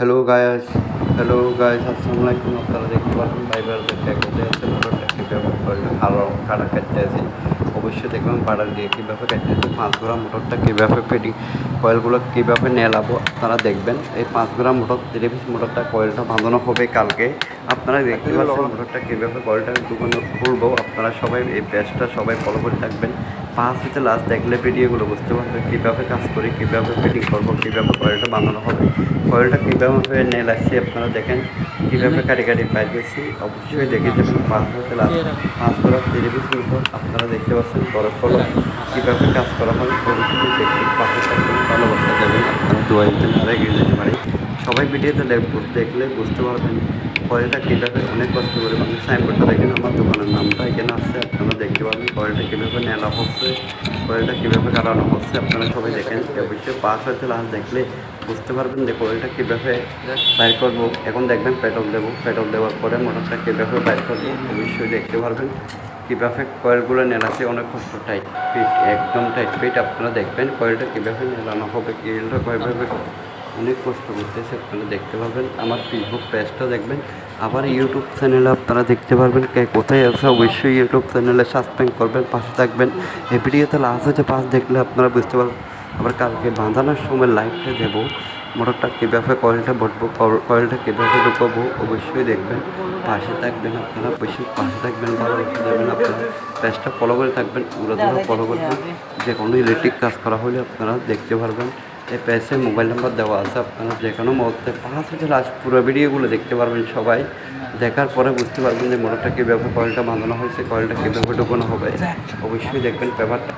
Hello Guys hello Guys আসসালামু আলাইকুম আপনারা দেখতে পারবেন ভাইবারদের ট্যাগতে আছে মোটরটা ব্যবহার করলে ভালো কাটা কাটতে আছে। অবশ্যই দেখবেন পাড়া দিয়ে কীভাবে কাটতে আছে, পাঁচ গ্রাম মোটরটা কীভাবে ফিটিং কয়েলগুলো কীভাবে নেলাবো, আপনারা দেখবেন। এই পাঁচ গ্রাম মোটর থ্রি মোটরটা কয়েলটা বাঁধানো হবে কালকে। আপনারা দেখতে পাচ্ছেন মোটরটা কীভাবে কয়েলটা দোকানে খুলবো আপনারা সবাই এই ব্যাচটা সবাই ফলো করে থাকবেন। পাঁচ হতে লাস্ট দেখলে ভিডিওগুলো বুঝতে পারবেন কীভাবে কাজ করি কীভাবে ফিটিং করব কীভাবে কয়েলটা বানানো হবে কয়েলটা কীভাবে নেল আসছি আপনারা দেখেন কীভাবে কাটি কাটি বাইর করছি অবশ্যই দেখে যাবেন। পাঁচ হতে লাস্ট পাঁচ করা মিটার আপনারা দেখতে পাচ্ছেন বরফ ফলো কীভাবে কাজ করা হয় অবশ্যই দেখতে পাশে থাকবেন ভালোবাসা দেবেন আপনারা দোয়া দিতেন আর এগিয়ে যেতে পারি। সবাই ভিডিওতে দেখলে বুঝতে পারবেন কয়েলটা কীভাবে, অনেক কষ্ট করে মানে সাইনবোর্ডটা দেখেন আমার দোকানের নামটা এখানে আসছে আপনারা দেখতে পারবেন কয়েলটা কীভাবে নেওয়া হচ্ছে কয়েলটা কীভাবে কাটানো হচ্ছে, আপনারা সবাই দেখেন অবশ্যই পাঁচ হয়েছে লাস্ট দেখলে বুঝতে পারবেন যে কয়েলটা কীভাবে বাইর করব। এখন দেখবেন পেট্রোল দেবো, পেট্রোল দেওয়ার পরে মোটরটা কীভাবে বাইর করব অবশ্যই দেখতে পারবেন। কীভাবে কয়েলগুলো নেলাতে অনেক কষ্ট টাইট ফিট একদম টাইট ফিট আপনারা দেখবেন কয়েলটা কীভাবে নেলানো হবে কয়েলটা কীভাবে অনেক কষ্ট করতেছে আপনারা দেখতে পারবেন। আমার ফেসবুক পেজটা দেখবেন। আবার ইউটিউব চ্যানেলে আপনারা দেখতে পারবেন কে কোথায় আছে। অবশ্যই ইউটিউব চ্যানেলে সাবস্ক্রাইব করবেন, পাশে থাকবেন। এই ভিডিওতে লাস্ট হচ্ছে পাশ দেখলে আপনারা বুঝতে পারবেন। আবার কালকে বাঁধানোর সময় লাইভটা দেবো। মোটরটা কীভাবে কয়েলটা বটবো কয়েলটা কীভাবে ঢুকাবো অবশ্যই দেখবেন। পাশে থাকবেন আপনারা, অবশ্যই পাশে থাকবেন ভালো রেখে যাবেন আপনারা। পেজটা ফলো করে থাকবেন, পুরো ফলো করবেন। যে কোনো ইলেকট্রিক কাজ করা হলে আপনারা দেখতে পারবেন। এই পেসে মোবাইল নাম্বার দেওয়া আছে আপনারা যে কোনো মুহূর্তে পাঁচ হাজার লাস্ট পুরো ভিডিওগুলো দেখতে পারবেন সবাই। দেখার পরে বুঝতে পারবেন যে মোটরটা কীভাবে কয়েলটা বাঁধানো হয়েছে কয়েলটা কীভাবে ঢোকানো হবে। অবশ্যই দেখবেন পেপারটা